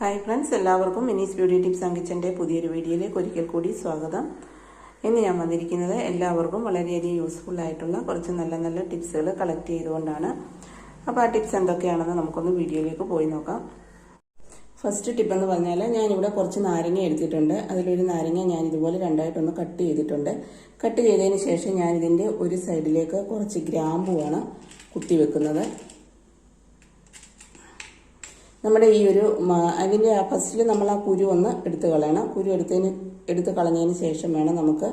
Hi friends എല്ലാവർക്കും Mini's beauty tips and കിച്ചന്റെ പുതിയൊരു വീഡിയോയിലേക്ക് ഒരിക്കൽ കൂടി സ്വാഗതം. ഇന്ന് ഞാൻ വന്നിരിക്കുന്നത് എല്ലാവർക്കും വളരെയധികം യൂസ്ഫുൾ ആയിട്ടുള്ള കുറച്ച് നല്ല നല്ല ടിപ്സുകൾ കളക്ട് ചെയ്തുകൊണ്ടാണ്. അപ്പോൾ ആ ടിപ്സ് എന്തൊക്കെയാണെന്ന് നമുക്കൊന്ന് വീഡിയോയിലേക്ക് പോയി നോക്കാം. ഫസ്റ്റ് ടിപ്പ് എന്ന് പറഞ്ഞാൽ ഞാനിവിടെ കുറച്ച് നാരങ്ങ എടുത്തിട്ടുണ്ട്. അതിലൊരു നാരങ്ങ ഞാൻ ഇതുപോലെ രണ്ടായിട്ടൊന്ന് കട്ട് ചെയ്തിട്ടുണ്ട്. കട്ട് ചെയ്തതിന് ശേഷം ഞാനിതിന്റെ ഒരു സൈഡിലേക്ക് കുറച്ച് ഗ്രാമ്പുവാണ് കുത്തി വെക്കുന്നത്. നമ്മുടെ ഈ ഒരു അതിന്റെ ഫസ്റ്റിൽ നമ്മൾ ആ കുരു ഒന്ന് എടുത്ത് കളയണം. കുരു എടുത്തതിന് എടുത്ത് കളഞ്ഞതിന് ശേഷം വേണം നമുക്ക്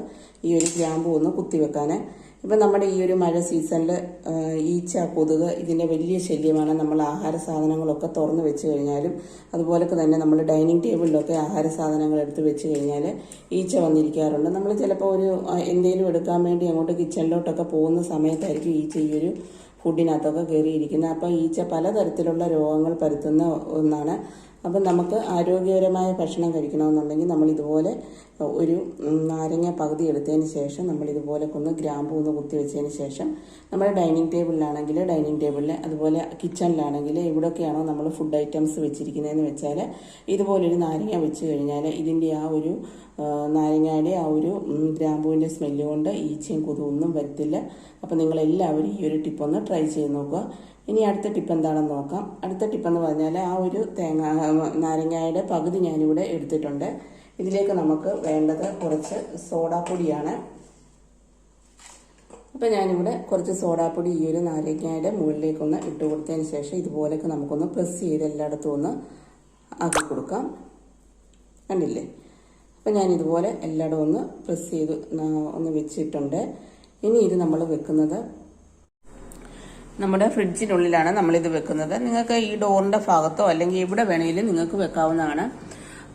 ഈ ഒരു ഗ്രാമ്പു ഒന്ന് കുത്തിവെക്കാൻ ഇപ്പം നമ്മുടെ ഈ ഒരു മഴ സീസണിൽ ഈച്ച കൊതുക് ഇതിന്റെ വലിയ ശല്യമാണ്. നമ്മൾ ആഹാര സാധനങ്ങളൊക്കെ തുറന്ന് വെച്ച് കഴിഞ്ഞാലും അതുപോലൊക്കെ തന്നെ നമ്മൾ ഡൈനിങ് ടേബിളിലൊക്കെ ആഹാര സാധനങ്ങൾ എടുത്ത് വെച്ച് കഴിഞ്ഞാൽ ഈച്ച വന്നിരിക്കാറുണ്ട്. നമ്മൾ ചിലപ്പോൾ ഒരു എന്തെങ്കിലും എടുക്കാൻ വേണ്ടി അങ്ങോട്ട് കിച്ചണിലോട്ടൊക്കെ പോകുന്ന സമയത്തായിരിക്കും ഈച്ച ഈ ഒരു ഫുഡിനകത്തൊക്കെ കയറിയിരിക്കുന്നത് അപ്പോൾ ഈച്ച പലതരത്തിലുള്ള രോഗങ്ങൾ പരത്തുന്ന ഒന്നാണ് അപ്പം നമുക്ക് ആരോഗ്യകരമായ ഭക്ഷണം കഴിക്കണമെന്നുണ്ടെങ്കിൽ നമ്മൾ ഇതുപോലെ ഒരു നാരങ്ങ പകുതി എടുത്തതിന് ശേഷം നമ്മൾ ഇതുപോലെ ഒന്ന് ഗ്രാമ്പൂ ഒന്ന് കുത്തി വെച്ചതിന് ശേഷം നമ്മൾ ഡൈനിങ് ടേബിളിലാണെങ്കിൽ ഡൈനിങ് ടേബിളിൽ അതുപോലെ കിച്ചണിലാണെങ്കിൽ എവിടെയൊക്കെയാണോ നമ്മൾ ഫുഡ് ഐറ്റംസ് വെച്ചിരിക്കുന്നതെന്ന് വെച്ചാൽ ഇതുപോലൊരു നാരങ്ങ വെച്ച് കഴിഞ്ഞാൽ ഇതിന്റെ ആ ഒരു നാരങ്ങയുടെ ആ ഒരു ഗ്രാമ്പുവിന്റെ സ്മെല്ല് കൊണ്ട് ഈച്ചയും കൊതുവൊന്നും വരത്തില്ല. അപ്പോൾ നിങ്ങളെല്ലാവരും ഈ ഒരു ടിപ്പൊന്ന് ട്രൈ ചെയ്ത് നോക്കുക. ഇനി അടുത്ത ടിപ്പ് എന്താണെന്ന് നോക്കാം. അടുത്ത ടിപ്പ് എന്ന് പറഞ്ഞാൽ ആ ഒരു തേങ്ങ നാരങ്ങയുടെ പകുതി ഞാനിവിടെ എടുത്തിട്ടുണ്ട്. ഇതിലേക്ക് നമുക്ക് വേണ്ടത് കുറച്ച് സോഡാപ്പൊടിയാണ്. അപ്പോൾ ഞാനിവിടെ കുറച്ച് സോഡാപ്പൊടി ഈ ഒരു നാരങ്ങയുടെ മുകളിലേക്കൊന്ന് ഇട്ട് കൊടുത്തതിന് ശേഷം ഇതുപോലെയൊക്കെ നമുക്കൊന്ന് പ്രസ് ചെയ്ത് എല്ലായിടത്തും ഒന്ന് ആക്കി കൊടുക്കാം. കണ്ടില്ലേ? അപ്പം ഞാൻ ഇതുപോലെ എല്ലായിടവും ഒന്ന് പ്രസ് ചെയ്ത് ഒന്ന് വെച്ചിട്ടുണ്ട്. ഇനി ഇത് നമ്മൾ വെക്കുന്നത് നമ്മുടെ ഫ്രിഡ്ജിനുള്ളിലാണ് നമ്മളിത് വെക്കുന്നത്. നിങ്ങൾക്ക് ഈ ഡോറിന്റെ ഭാഗത്തോ അല്ലെങ്കിൽ എവിടെ വേണമെങ്കിലും നിങ്ങൾക്ക് വെക്കാവുന്നതാണ്.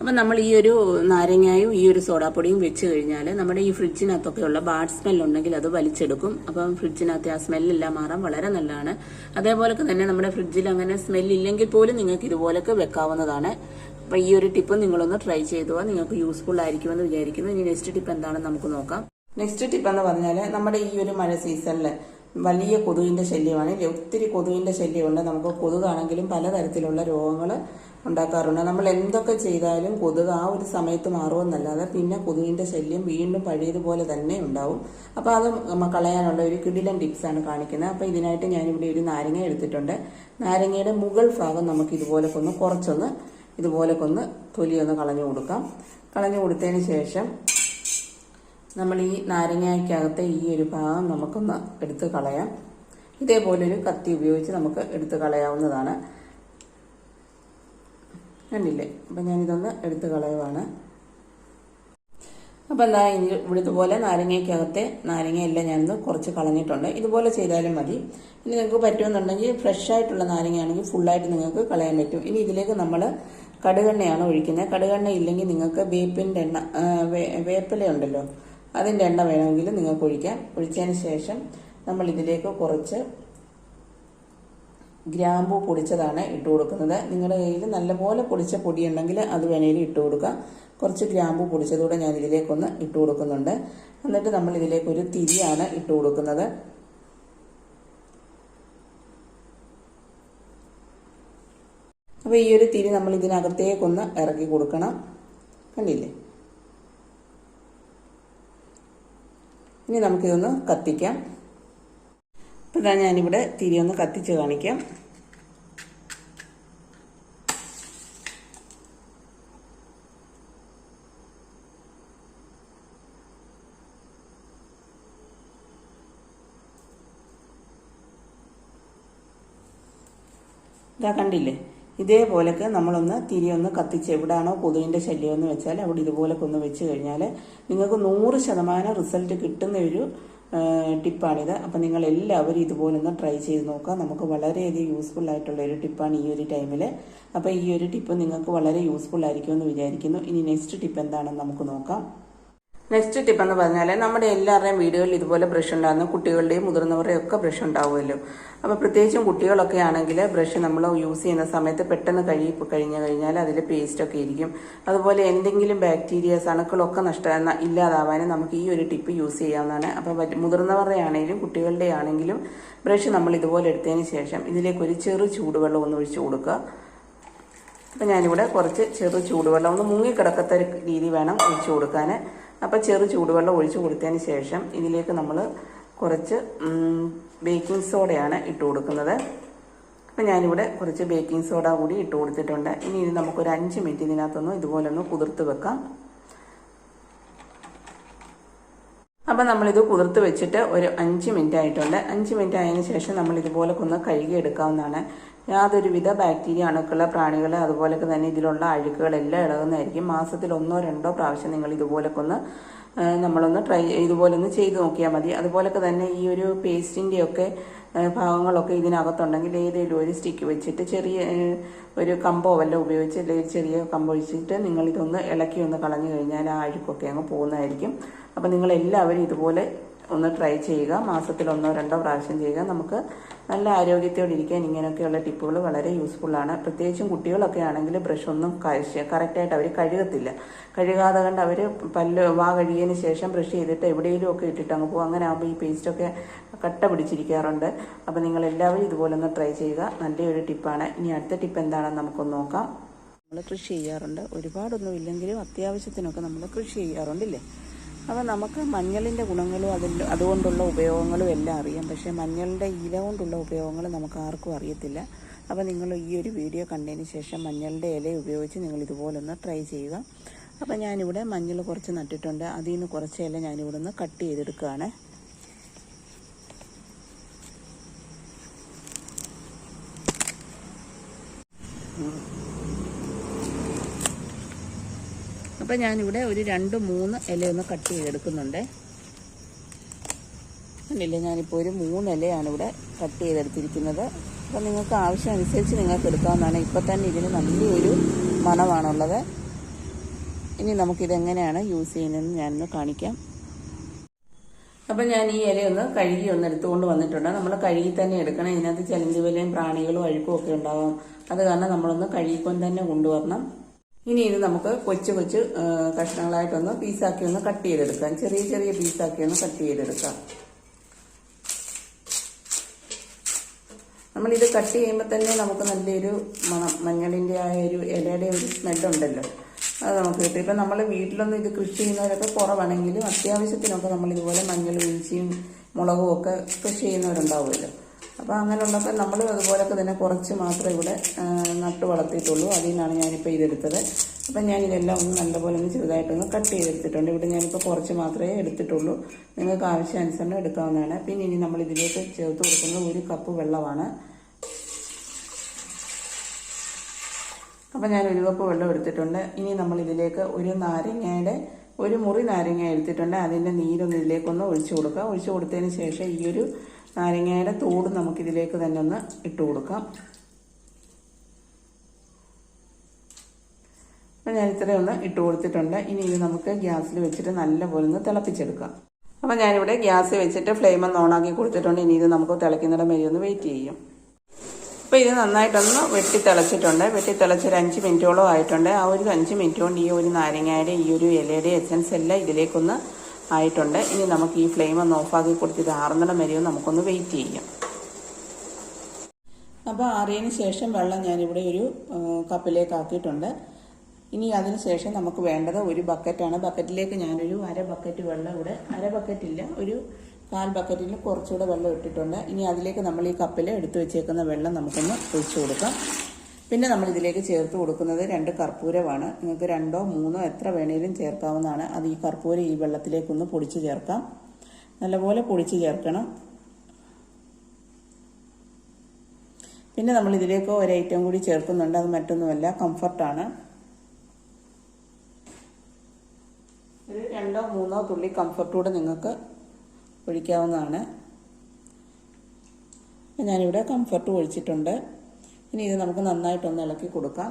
അപ്പം നമ്മൾ ഈ ഒരു നാരങ്ങയും ഈ ഒരു സോഡാപ്പൊടിയും വെച്ച് കഴിഞ്ഞാൽ നമ്മുടെ ഈ ഫ്രിഡ്ജിനകത്തൊക്കെയുള്ള ബാഡ് സ്മെല്ലുണ്ടെങ്കിൽ അത് വലിച്ചെടുക്കും. അപ്പം ഫ്രിഡ്ജിനകത്തെ ആ സ്മെല്ലെല്ലാം മാറാൻ വളരെ നല്ലതാണ്. അതേപോലൊക്കെ തന്നെ നമ്മുടെ ഫ്രിഡ്ജിൽ അങ്ങനെ സ്മെല്ലില്ലെങ്കിൽ പോലും നിങ്ങൾക്ക് ഇതുപോലൊക്കെ വെക്കാവുന്നതാണ്. അപ്പം ഈ ഒരു ടിപ്പ് നിങ്ങളൊന്ന് ട്രൈ ചെയ്തു നിങ്ങൾക്ക് യൂസ്ഫുൾ ആയിരിക്കുമെന്ന് വിചാരിക്കുന്നു. ഇനി നെക്സ്റ്റ് ടിപ്പ് എന്താണെന്ന് നമുക്ക് നോക്കാം. നെക്സ്റ്റ് ടിപ്പ് എന്ന് പറഞ്ഞാൽ നമ്മുടെ ഈ ഒരു മഴ സീസണിൽ വലിയ കൊതുകിന്റെ ശല്യമാണ്? ഒത്തിരി കൊതുകിന്റെ ശല്യമുണ്ട്. നമുക്ക് കൊതുകാണെങ്കിലും പലതരത്തിലുള്ള രോഗങ്ങൾ ഉണ്ടാക്കാറുണ്ട്. നമ്മൾ എന്തൊക്കെ ചെയ്താലും കൊതുക് ആ ഒരു സമയത്ത് മാറുമെന്നല്ലാതെ പിന്നെ കൊതുകിന്റെ ശല്യം വീണ്ടും പഴയതുപോലെ തന്നെ ഉണ്ടാവും. അപ്പോൾ അത് കളയാനുള്ള ഒരു കിടിലൻ ടിപ്സാണ് കാണിക്കുന്നത്. അപ്പോൾ ഇതിനായിട്ട് ഞാനിവിടെ ഒരു നാരങ്ങ എടുത്തിട്ടുണ്ട്. നാരങ്ങയുടെ മുകൾ ഭാഗം നമുക്ക് ഇതുപോലെ ഒന്ന് കുറച്ചൊന്ന് ഇതുപോലെ ഒന്ന് തൊലിയൊന്ന് കളഞ്ഞു കൊടുക്കാം. കളഞ്ഞു കൊടുത്തതിന് ശേഷം നമ്മൾ ഈ നാരങ്ങയ്ക്കകത്തെ ഈ ഒരു ഭാഗം നമുക്കൊന്ന് എടുത്ത് കളയാം. ഇതേപോലെ ഒരു കത്തി ഉപയോഗിച്ച് നമുക്ക് എടുത്ത് കളയാവുന്നതാണ്. കണ്ടില്ലേ? അപ്പം ഞാനിതൊന്ന് എടുത്ത് കളയുവാണ്. അപ്പം എന്താ ഇനി ഇവിടെ ഇതുപോലെ നാരങ്ങയ്ക്കകത്തെ നാരങ്ങയെല്ലാം ഞാനൊന്ന് കുറച്ച് കളഞ്ഞിട്ടുണ്ട്. ഇതുപോലെ ചെയ്താലും മതി. ഇനി നിങ്ങൾക്ക് പറ്റുമെന്നുണ്ടെങ്കിൽ ഫ്രഷ് ആയിട്ടുള്ള നാരങ്ങയാണെങ്കിൽ ഫുള്ളായിട്ട് നിങ്ങൾക്ക് കളയാൻ പറ്റും. ഇനി ഇതിലേക്ക് നമ്മൾ കടുകെണ്ണയാണ് ഒഴിക്കുന്നത്. കടുകെണ്ണ ഇല്ലെങ്കിൽ നിങ്ങൾക്ക് വേപ്പിന്റെ എണ്ണ വേപ്പില ഉണ്ടല്ലോ. അതിന്റെ എണ്ണ വേണമെങ്കിൽ നിങ്ങൾക്ക് ഒഴിക്കാം. ഒഴിച്ചതിന് ശേഷം നമ്മൾ ഇതിലേക്ക് കുറച്ച് ഗ്രാമ്പു പൊടിച്ചതാണ് ഇട്ട് കൊടുക്കുന്നത്. നിങ്ങളുടെ കയ്യിൽ നല്ലപോലെ പൊടിച്ച പൊടി ഉണ്ടെങ്കിൽ അത് വേണേലും ഇട്ട് കൊടുക്കാം കുറച്ച് ഗ്രാമ്പു പൊടിച്ചതൂടെ ഞാൻ ഇതിലേക്കൊന്ന് ഇട്ട് കൊടുക്കുന്നുണ്ട്. എന്നിട്ട് നമ്മൾ ഇതിലേക്ക് ഒരു തിരിയാണ് ഇട്ട് കൊടുക്കുന്നത്. അപ്പോൾ ഈ ഒരു തിരി നമ്മൾ ഇതിനകത്തേക്കൊന്ന് ഇറക്കി കൊടുക്കണം. കണ്ടില്ലേ? ഇനി നമുക്കിതൊന്ന് കത്തിക്കാം. ഇപ്പം ഇതാ ഞാനിവിടെ തിരി ഒന്ന് കത്തിച്ച് കാണിക്കാം. ഇതാ കണ്ടില്ലേ? ഇതേപോലൊക്കെ നമ്മളൊന്ന് തിരി ഒന്ന് കത്തിച്ച് എവിടാണോ കൊതുകിന്റെ ശല്യം എന്ന് വെച്ചാൽ അവിടെ ഇതുപോലൊക്കെ ഒന്ന് വെച്ച് കഴിഞ്ഞാൽ നിങ്ങൾക്ക് നൂറ് ശതമാനം റിസൾട്ട് കിട്ടുന്ന ഒരു ടിപ്പാണിത്. അപ്പം നിങ്ങൾ എല്ലാവരും ഇതുപോലെ ഒന്ന് ട്രൈ ചെയ്ത് നോക്കുക. നമുക്ക് വളരെയധികം യൂസ്ഫുൾ ആയിട്ടുള്ള ഒരു ടിപ്പാണ് ഈ ഒരു ടൈമിൽ അപ്പോൾ ഈ ഒരു ടിപ്പ് നിങ്ങൾക്ക് വളരെ യൂസ്ഫുൾ ആയിരിക്കുമെന്ന് വിചാരിക്കുന്നു. ഇനി നെക്സ്റ്റ് ടിപ്പ് എന്താണെന്ന് നമുക്ക് നോക്കാം. നെക്സ്റ്റ് ടിപ്പ് എന്ന് പറഞ്ഞാൽ നമ്മുടെ എല്ലാവരുടെയും വീടുകളിൽ ഇതുപോലെ ബ്രഷ് ഉണ്ടാകുന്നു കുട്ടികളുടെയും മുതിർന്നവരുടെയും ഒക്കെ ബ്രഷ് ഉണ്ടാവുമല്ലോ. അപ്പോൾ പ്രത്യേകിച്ചും കുട്ടികളൊക്കെ ആണെങ്കിൽ ബ്രഷ് നമ്മൾ യൂസ് ചെയ്യുന്ന സമയത്ത് പെട്ടെന്ന് കഴുകി കഴിഞ്ഞു കഴിഞ്ഞാൽ അതിൽ പേസ്റ്റൊക്കെ ഇരിക്കും. അതുപോലെ എന്തെങ്കിലും ബാക്ടീരിയസ് അണുക്കളൊക്കെ നഷ്ട ഇല്ലാതാവാനും നമുക്ക് ഈ ഒരു ടിപ്പ് യൂസ് ചെയ്യാവുന്നതാണ്. അപ്പോൾ മുതിർന്നവരുടെ ആണെങ്കിലും കുട്ടികളുടെ ആണെങ്കിലും ബ്രഷ് നമ്മൾ ഇതുപോലെ എടുത്തതിന് ശേഷം ഇതിലേക്ക് ഒരു ചെറു ചൂടുവെള്ളം ഒന്ന് ഒഴിച്ചു കൊടുക്കുക. അപ്പം ഞാനിവിടെ കുറച്ച് ചെറു ചൂടുവെള്ളം ഒന്ന് മുങ്ങിക്കിടക്കത്ത രീതി വേണം ഒഴിച്ചു കൊടുക്കാൻ അപ്പോൾ ചെറു ചൂടുവെള്ളം ഒഴിച്ചു കൊടുത്തതിന് ശേഷം ഇതിലേക്ക് നമ്മൾ കുറച്ച് ബേക്കിംഗ് സോഡയാണ് ഇട്ട് കൊടുക്കുന്നത്. അപ്പം ഞാനിവിടെ കുറച്ച് ബേക്കിംഗ് സോഡ കൂടി ഇട്ട് കൊടുത്തിട്ടുണ്ട്. ഇനി ഇത് നമുക്കൊരു അഞ്ച് മിനിറ്റ് ഇതിനകത്തൊന്ന് ഇതുപോലെ ഒന്ന് കുതിർത്ത് വെക്കാം. അപ്പം നമ്മളിത് കുതിർത്ത് വെച്ചിട്ട് ഒരു അഞ്ച് മിനിറ്റ് ആയിട്ടുണ്ട്. അഞ്ച് മിനിറ്റ് ആയതിനു ശേഷം നമ്മൾ ഇതുപോലെ ഒന്ന് കഴുകി എടുക്കാവുന്നതാണ് യാതൊരുവിധ ബാക്ടീരിയ അണുക്കളെ പ്രാണികളെ അതുപോലെ തന്നെ ഇതിലുള്ള അഴുക്കുകളെല്ലാം ഇളകുന്നതായിരിക്കും. മാസത്തിൽ ഒന്നോ രണ്ടോ പ്രാവശ്യം നിങ്ങൾ ഇതുപോലൊക്കെ ഒന്ന് നമ്മളൊന്ന് ട്രൈ ഇതുപോലെ ഒന്ന് ചെയ്ത് നോക്കിയാൽ മതി. അതുപോലൊക്കെ തന്നെ ഈ ഒരു പേസ്റ്റിന്റെയൊക്കെ ഭാഗങ്ങളൊക്കെ ഇതിനകത്തുണ്ടെങ്കിൽ ഏതെങ്കിലും ഒരു സ്റ്റിക്ക് വെച്ചിട്ട് ചെറിയ ഒരു കമ്പോ വല്ല ഉപയോഗിച്ച് അല്ലെങ്കിൽ ചെറിയ കമ്പോ ഒഴിച്ചിട്ട് നിങ്ങൾ ഇതൊന്ന് ഇളക്കി ഒന്ന് കളഞ്ഞു കഴിഞ്ഞാൽ ആ അഴുക്കൊക്കെ അങ്ങ് പോകുന്നതായിരിക്കും. അപ്പം നിങ്ങൾ എല്ലാവരും ഇതുപോലെ ഒന്ന് ട്രൈ ചെയ്യുക. മാസത്തിൽ ഒന്നോ രണ്ടോ പ്രാവശ്യം ചെയ്യുക. നമുക്ക് നല്ല ആരോഗ്യത്തോടെ ഇരിക്കാൻ ഇങ്ങനെയൊക്കെയുള്ള ടിപ്പുകൾ വളരെ യൂസ്ഫുള്ളാണ് പ്രത്യേകിച്ചും കുട്ടികളൊക്കെ ആണെങ്കിൽ ബ്രഷ് ഒന്നും കറക്റ്റായിട്ട് അവർ കഴുകത്തില്ല. കഴുകാതെ കണ്ട് അവർ പല്ല് വാ കഴുകിയതിന് ശേഷം ബ്രഷ് ചെയ്തിട്ട് എവിടെയെങ്കിലും ഒക്കെ ഇട്ടിട്ട് അങ്ങ് പോകും. അങ്ങനെ ആകുമ്പോൾ ഈ പേസ്റ്റൊക്കെ കട്ട പിടിച്ചിരിക്കാറുണ്ട്. അപ്പോൾ നിങ്ങൾ എല്ലാവരും ഇതുപോലെ ഒന്ന് ട്രൈ ചെയ്യുക. നല്ലൊരു ടിപ്പാണ് ഇനി അടുത്ത ടിപ്പ് എന്താണെന്ന് നമുക്കൊന്ന് നോക്കാം. നമ്മൾ കൃഷി ചെയ്യാറുണ്ട്. ഒരുപാടൊന്നും ഇല്ലെങ്കിലും അത്യാവശ്യത്തിനൊക്കെ നമ്മൾ കൃഷി ചെയ്യാറുണ്ടല്ലേ അപ്പോൾ നമുക്ക് മഞ്ഞളിന്റെ ഗുണങ്ങളും അതിൽ അതുകൊണ്ടുള്ള ഉപയോഗങ്ങളും എല്ലാം അറിയാം. പക്ഷേ മഞ്ഞളിന്റെ ഇല കൊണ്ടുള്ള ഉപയോഗങ്ങൾ നമുക്ക് ആർക്കും അറിയത്തില്ല. അപ്പോൾ നിങ്ങൾ ഈ ഒരു വീഡിയോ കണ്ടതിന് ശേഷം മഞ്ഞളിന്റെ ഇല ഉപയോഗിച്ച് നിങ്ങൾ ഇതുപോലൊന്ന് ട്രൈ ചെയ്യുക. അപ്പോൾ ഞാനിവിടെ മഞ്ഞൾ കുറച്ച് നട്ടിട്ടുണ്ട്. അതിൽ നിന്ന് കുറച്ച് ഇല ഞാനിവിടെ നിന്ന് കട്ട് ചെയ്തെടുക്കുകയാണ്. അപ്പോൾ ഞാനിവിടെ ഒരു രണ്ട് മൂന്ന് ഇലയൊന്ന് കട്ട് ചെയ്തെടുക്കുന്നുണ്ട്. കണ്ടില്ലേ? ഞാനിപ്പോൾ ഒരു മൂന്ന് ഇലയാണ് ഇവിടെ കട്ട് ചെയ്തെടുത്തിരിക്കുന്നത്. അപ്പോൾ നിങ്ങൾക്ക് ആവശ്യം അനുസരിച്ച് നിങ്ങൾക്ക് എടുക്കാവുന്നതാണ്. ഇപ്പോൾ തന്നെ ഇതിന് നല്ലൊരു മണമാണുള്ളത്. ഇനി നമുക്കിതെങ്ങനെയാണ് യൂസ് ചെയ്യുന്നതെന്ന് ഞാനൊന്ന് കാണിക്കാം. അപ്പം ഞാൻ ഈ ഇലയൊന്ന് കഴുകി ഒന്ന് എടുത്തുകൊണ്ട് വന്നിട്ടുണ്ട്. നമ്മൾ കഴുകി തന്നെ എടുക്കണം. ഇതിനകത്ത് ചലഞ്ചുവലയും വിലയും പ്രാണികളും അഴുക്കും ഒക്കെ ഉണ്ടാവാം. അത് കാരണം നമ്മളൊന്ന് കഴുകിക്കൊണ്ട് തന്നെ കൊണ്ടുവരണം. ഇനി ഇത് നമുക്ക് കൊച്ചു കൊച്ചു കഷ്ണങ്ങളായിട്ടൊന്ന് പീസാക്കി ഒന്ന് കട്ട് ചെയ്തെടുക്കാം. ചെറിയ ചെറിയ പീസാക്കി ഒന്ന് കട്ട് ചെയ്തെടുക്കാം. നമ്മളിത് കട്ട് ചെയ്യുമ്പോൾ തന്നെ നമുക്ക് നല്ലൊരു മണം മഞ്ഞളിന്റെ ആ ഒരു ഇലയുടെ ഒരു സ്മെല്ലുണ്ടല്ലോ അത് നമുക്ക് കിട്ടും. ഇപ്പം നമ്മൾ വീട്ടിലൊന്നും ഇത് കൃഷി ചെയ്യുന്നവരൊക്കെ കുറവാണെങ്കിലും അത്യാവശ്യത്തിനൊക്കെ നമ്മൾ ഇതുപോലെ മഞ്ഞൾ വീഴ്ചയും മുളകും ഒക്കെ കൃഷി ചെയ്യുന്നവരുണ്ടാവുമല്ലോ. അപ്പോൾ അങ്ങനെയുള്ളപ്പോൾ നമ്മൾ അതുപോലൊക്കെ തന്നെ കുറച്ച് മാത്രമേ ഇവിടെ നട്ട് വളർത്തിയിട്ടുള്ളൂ. അതിൽ നിന്നാണ് ഞാനിപ്പോൾ ഇതെടുത്തത്. അപ്പം ഞാനിതെല്ലാം ഒന്ന് നല്ലപോലെ ഒന്ന് ചെറുതായിട്ടൊന്ന് കട്ട് ചെയ്തെടുത്തിട്ടുണ്ട്. ഇവിടെ ഞാനിപ്പോൾ കുറച്ച് മാത്രമേ എടുത്തിട്ടുള്ളൂ. നിങ്ങൾക്ക് ആവശ്യാനുസരണം എടുക്കാവുന്നതാണ്. പിന്നെ ഇനി നമ്മൾ ഇതിലേക്ക് ചേർത്ത് കൊടുക്കുന്നത് ഒരു കപ്പ് വെള്ളമാണ്. അപ്പം ഞാൻ ഒരു കപ്പ് വെള്ളം എടുത്തിട്ടുണ്ട്. ഇനി നമ്മൾ ഇതിലേക്ക് ഒരു നാരങ്ങയുടെ ഒരു മുറി നാരങ്ങ എടുത്തിട്ടുണ്ട്. അതിന്റെ നീരൊന്ന് ഇതിലേക്കൊന്ന് ഒഴിച്ചു കൊടുക്കുക. ഒഴിച്ചു കൊടുത്തതിന് ശേഷം ഈ ഒരു നാരങ്ങയുടെ തോട് നമുക്കിതിലേക്ക് തന്നെ ഒന്ന് ഇട്ട് കൊടുക്കാം. അപ്പം ഞാൻ ഇത്രയും ഒന്ന് ഇട്ട് കൊടുത്തിട്ടുണ്ട്. ഇനി ഇത് നമുക്ക് ഗ്യാസിൽ വെച്ചിട്ട് നല്ലപോലെ ഒന്ന് തിളപ്പിച്ചെടുക്കാം. അപ്പം ഞാനിവിടെ ഗ്യാസ് വെച്ചിട്ട് ഫ്ലെയിം ഒന്ന് ഓണാക്കി കൊടുത്തിട്ടുണ്ട്. ഇനി ഇത് നമുക്ക് തിളയ്ക്കുന്നിടം വരെ ഒന്ന് വെയിറ്റ് ചെയ്യും. അപ്പോൾ ഇത് നന്നായിട്ടൊന്ന് വെട്ടി തിളച്ചിട്ടുണ്ട്. വെട്ടി തിളച്ചൊരു അഞ്ച് മിനിറ്റോളം ആയിട്ടുണ്ട്. ആ ഒരു അഞ്ച് മിനിറ്റ് കൊണ്ട് ഈ ഒരു നാരങ്ങയുടെ ഈ ഒരു ഇലയുടെ എസൻസ് എല്ലാം ഇതിലേക്കൊന്ന് ആയിട്ടുണ്ട്. ഇനി നമുക്ക് ഈ ഫ്ലെയിം ഒന്ന് ഓഫാക്കി കൊടുത്ത് ഇത് ആറുന്നിടം വരെയും നമുക്കൊന്ന് വെയിറ്റ് ചെയ്യാം. അപ്പോൾ ആറിയതിന് ശേഷം വെള്ളം ഞാനിവിടെ ഒരു കപ്പിലേക്ക് ആക്കിയിട്ടുണ്ട്. ഇനി അതിന് ശേഷം നമുക്ക് വേണ്ടത് ഒരു ബക്കറ്റാണ് ബക്കറ്റിലേക്ക് ഞാനൊരു അര ബക്കറ്റ് വെള്ളം ഇവിടെ അര ബക്കറ്റില്ല ഒരു കാൽ ബക്കറ്റിൽ കുറച്ചുകൂടെ വെള്ളം ഇട്ടിട്ടുണ്ട്. ഇനി അതിലേക്ക് നമ്മൾ ഈ കപ്പിൽ എടുത്തു വെച്ചേക്കുന്ന വെള്ളം നമുക്കൊന്ന് ഒഴിച്ചു കൊടുക്കാം. പിന്നെ നമ്മൾ ഇതിലേക്ക് ചേർത്ത് കൊടുക്കുന്നത് രണ്ട് കർപ്പൂരമാണ്. നിങ്ങൾക്ക് രണ്ടോ മൂന്നോ എത്ര വേണേലും ചേർക്കാവുന്നതാണ്. അത് ഈ കർപ്പൂരം ഈ വെള്ളത്തിലേക്കൊന്ന് പൊടിച്ച് ചേർക്കാം. നല്ലപോലെ പൊടിച്ച് ചേർക്കണം. പിന്നെ നമ്മൾ ഇതിലേക്ക് ഒരു ഐറ്റം കൂടി ചേർക്കുന്നുണ്ട്. അത് മറ്റൊന്നുമല്ല കംഫർട്ടാണ്. ഒരു രണ്ടോ മൂന്നോ തുള്ളി കംഫർട്ടൂടെ നിങ്ങൾക്ക് ഒഴിക്കാവുന്നതാണ്. ഞാനിവിടെ കംഫർട്ട് ഒഴിച്ചിട്ടുണ്ട്. ഇനി ഇത് നമുക്ക് നന്നായിട്ടൊന്ന് ഇളക്കി കൊടുക്കാം.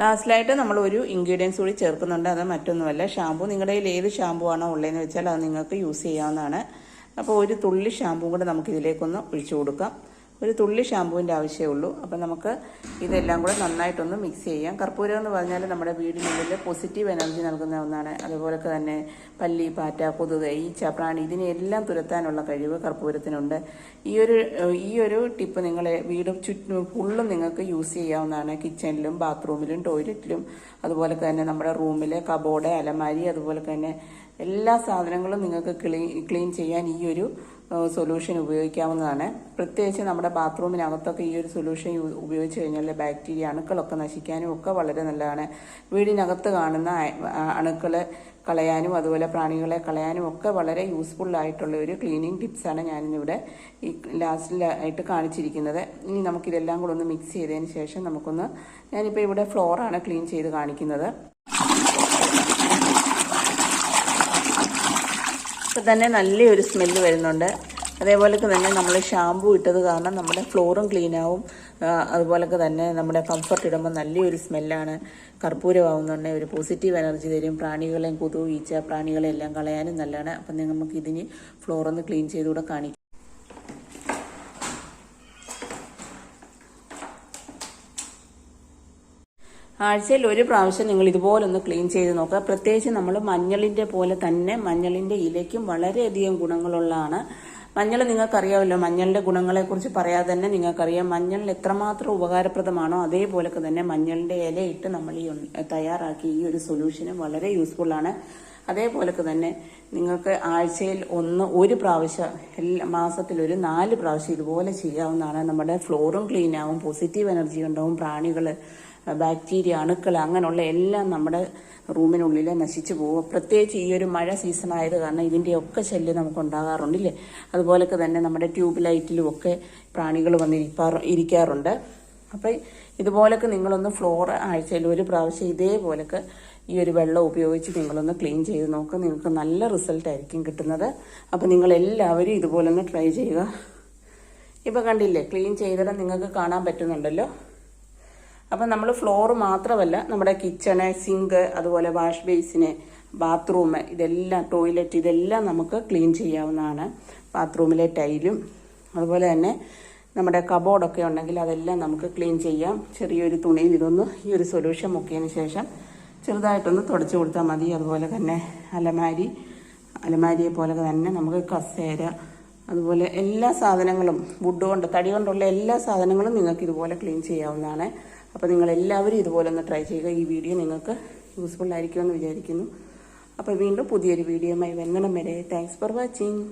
ലാസ്റ്റിലായിട്ട് നമ്മൾ ഒരു ഇൻഗ്രീഡിയൻസ് കൂടി ചേർക്കുന്നുണ്ട്. അത് മറ്റൊന്നുമല്ല. ഷാമ്പു നിങ്ങളുടെ കയ്യിൽ ഏത് ഷാമ്പു ആണോ ഉള്ളതെന്ന് വെച്ചാൽ അത് നിങ്ങൾക്ക് യൂസ് ചെയ്യാവുന്നതാണ്. അപ്പോൾ ഒരു തുള്ളി ഷാമ്പു കൂടെ നമുക്ക് ഇതിലേക്കൊന്ന് ഒഴിച്ചു കൊടുക്കാം. ഒരു തുള്ളി ഷാമ്പുവിന്റെ ആവശ്യമേ ഉള്ളൂ. അപ്പം നമുക്ക് ഇതെല്ലാം കൂടെ നന്നായിട്ടൊന്ന് മിക്സ് ചെയ്യാം. കർപ്പൂരം എന്ന് പറഞ്ഞാൽ നമ്മുടെ വീടിനുള്ളിൽ പോസിറ്റീവ് എനർജി നൽകുന്ന ഒന്നാണ്. അതുപോലെ തന്നെ പല്ലി പാറ്റ കൊതുക് ഈച്ച പ്രാണി ഇതിനെല്ലാം തുരത്താനുള്ള കഴിവ് കർപ്പൂരത്തിനുണ്ട്. ഈ ഒരു ഈ ഒരു ടിപ്പ് നിങ്ങൾ വീടും ചുറ്റും ഫുള്ളും നിങ്ങൾക്ക് യൂസ് ചെയ്യാവുന്നതാണ്. കിച്ചണിലും ബാത്റൂമിലും ടോയ്ലറ്റിലും അതുപോലെ തന്നെ നമ്മുടെ റൂമിലെ കബോർഡ് അലമാരി അതുപോലെ തന്നെ എല്ലാ സാധനങ്ങളും നിങ്ങൾക്ക് ക്ലീൻ ക്ലീൻ ചെയ്യാൻ ഈ ഒരു സൊല്യൂഷൻ ഉപയോഗിക്കാവുന്നതാണ്. പ്രത്യേകിച്ച് നമ്മുടെ ബാത്റൂമിനകത്തൊക്കെ ഈ ഒരു സൊല്യൂഷൻ ഉപയോഗിച്ച് കഴിഞ്ഞാൽ ബാക്ടീരിയ അണുക്കളൊക്കെ നശിക്കാനും ഒക്കെ വളരെ നല്ലതാണ്. വീടിനകത്ത് കാണുന്ന അണുക്കൾ കളയാനും അതുപോലെ പ്രാണികളെ കളയാനും ഒക്കെ വളരെ യൂസ്ഫുൾ ആയിട്ടുള്ള ഒരു ക്ലീനിങ് ടിപ്സാണ് ഞാനിന്നിവിടെ ഈ ലാസ്റ്റിലായിട്ട് കാണിച്ചിരിക്കുന്നത്. ഇനി നമുക്കിതെല്ലാം കൂടെ ഒന്ന് മിക്സ് ചെയ്തതിന് ശേഷം നമുക്കൊന്ന് ഞാനിപ്പോൾ ഇവിടെ ഫ്ലോറാണ് ക്ലീൻ ചെയ്ത് കാണിക്കുന്നത്. ഇപ്പം തന്നെ നല്ലൊരു സ്മെല്ല് വരുന്നുണ്ട്. അതേപോലെ തന്നെ നമ്മൾ ഷാമ്പു ഇട്ടത് കാരണം നമ്മുടെ ഫ്ലോറും ക്ലീൻ ആവും. അതുപോലൊക്കെ തന്നെ നമ്മുടെ കംഫർട്ട് ഇടുമ്പോൾ നല്ലൊരു സ്മെല്ലാണ് കർപ്പൂരമാവുന്നുണ്ട്. ഒരു പോസിറ്റീവ് എനർജി തരും. പ്രാണികളെയും കൊതു ഈച്ച പ്രാണികളെ എല്ലാം കളയാനും നല്ലതാണ്. അപ്പം നമുക്ക് ഇതിന് ഫ്ലോറൊന്ന് ക്ലീൻ ചെയ്തുകൂടെ കാണിക്കാം. ആഴ്ചയിൽ ഒരു പ്രാവശ്യം നിങ്ങൾ ഇതുപോലെ ഒന്ന് ക്ലീൻ ചെയ്ത് നോക്കുക. പ്രത്യേകിച്ച് നമ്മൾ മഞ്ഞളിന്റെ പോലെ തന്നെ മഞ്ഞളിന്റെ ഇലയ്ക്കും വളരെയധികം ഗുണങ്ങളുള്ളതാണ്. മഞ്ഞൾ നിങ്ങൾക്കറിയാമല്ലോ മഞ്ഞളിന്റെ ഗുണങ്ങളെക്കുറിച്ച് പറയാതെ തന്നെ നിങ്ങൾക്കറിയാം. മഞ്ഞളിൽ എത്രമാത്രം ഉപകാരപ്രദമാണോ അതേപോലൊക്കെ തന്നെ മഞ്ഞളിന്റെ ഇലയിട്ട് നമ്മൾ ഈ തയ്യാറാക്കി ഈ ഒരു സൊല്യൂഷന് വളരെ യൂസ്ഫുള്ളാണ്. അതേപോലൊക്കെ തന്നെ നിങ്ങൾക്ക് ആഴ്ചയിൽ ഒന്ന് ഒരു പ്രാവശ്യം എല്ലാ മാസത്തിൽ ഒരു നാല് പ്രാവശ്യം ഇതുപോലെ ചെയ്യാവുന്നതാണ്. നമ്മുടെ ഫ്ലോറും ക്ലീൻ ആവും പോസിറ്റീവ് എനർജി ഉണ്ടാവും പ്രാണികൾ ബാക്ടീരിയ അണുക്കൾ അങ്ങനെയുള്ള എല്ലാം നമ്മുടെ റൂമിനുള്ളിൽ നശിച്ചു പോകും. പ്രത്യേകിച്ച് ഈ ഒരു മഴ സീസൺ ആയത് കാരണം ഇതിന്റെയൊക്കെ ശല്യം നമുക്ക് ഉണ്ടാകാറുണ്ടല്ലേ അതുപോലൊക്കെ തന്നെ നമ്മുടെ ട്യൂബ് ലൈറ്റിലും ഒക്കെ പ്രാണികൾ വന്ന് ഇരിപ്പാറ് ഇരിക്കാറുണ്ട്. അപ്പം ഇതുപോലൊക്കെ നിങ്ങളൊന്ന് ഫ്ലോർ ആഴ്ചയിൽ ഒരു പ്രാവശ്യം ഇതേപോലൊക്കെ ഈ ഒരു വെള്ളം ഉപയോഗിച്ച് നിങ്ങളൊന്ന് ക്ലീൻ ചെയ്ത് നോക്കുക നിങ്ങൾക്ക് നല്ല റിസൾട്ട് ആയിരിക്കും കിട്ടുന്നത്. അപ്പം നിങ്ങൾ എല്ലാവരും ഇതുപോലൊന്ന് ട്രൈ ചെയ്യുക. ഇപ്പം കണ്ടില്ലേ ക്ലീൻ ചെയ്തിട്ട് നിങ്ങൾക്ക് കാണാൻ പറ്റുന്നുണ്ടല്ലോ? അപ്പം നമ്മൾ ഫ്ലോർ മാത്രമല്ല നമ്മുടെ കിച്ചണ് സിങ്ക് അതുപോലെ വാഷ് ബേസിന് ബാത്റൂം ഇതെല്ലാം ടോയ്ലറ്റ് ഇതെല്ലാം നമുക്ക് ക്ലീൻ ചെയ്യാവുന്നതാണ്. ബാത്റൂമിലെ ടൈലും അതുപോലെ തന്നെ നമ്മുടെ കബോർഡൊക്കെ ഉണ്ടെങ്കിൽ അതെല്ലാം നമുക്ക് ക്ലീൻ ചെയ്യാം. ചെറിയൊരു തുണിയിൽ ഇതൊന്ന് ഈ ഒരു സൊല്യൂഷൻ മുക്കിയതിന് ശേഷം ചെറുതായിട്ടൊന്ന് തുടച്ചു കൊടുത്താൽ മതി. അതുപോലെ തന്നെ അലമാരി അലമാരിയെ പോലെ തന്നെ നമുക്ക് കസേര അതുപോലെ എല്ലാ സാധനങ്ങളും വുഡ് കൊണ്ട് തടി കൊണ്ടുള്ള എല്ലാ സാധനങ്ങളും നിങ്ങൾക്ക് ഇതുപോലെ ക്ലീൻ ചെയ്യാവുന്നതാണ്. അപ്പോൾ നിങ്ങളെല്ലാവരും ഇതുപോലെ ഒന്ന് ട്രൈ ചെയ്യുക. ഈ വീഡിയോ നിങ്ങൾക്ക് യൂസ്ഫുൾ ആയിരിക്കുമെന്ന് വിചാരിക്കുന്നു. അപ്പോൾ വീണ്ടും പുതിയൊരു വീഡിയോയുമായി വരുന്നിടം വരെ. Thanks for watching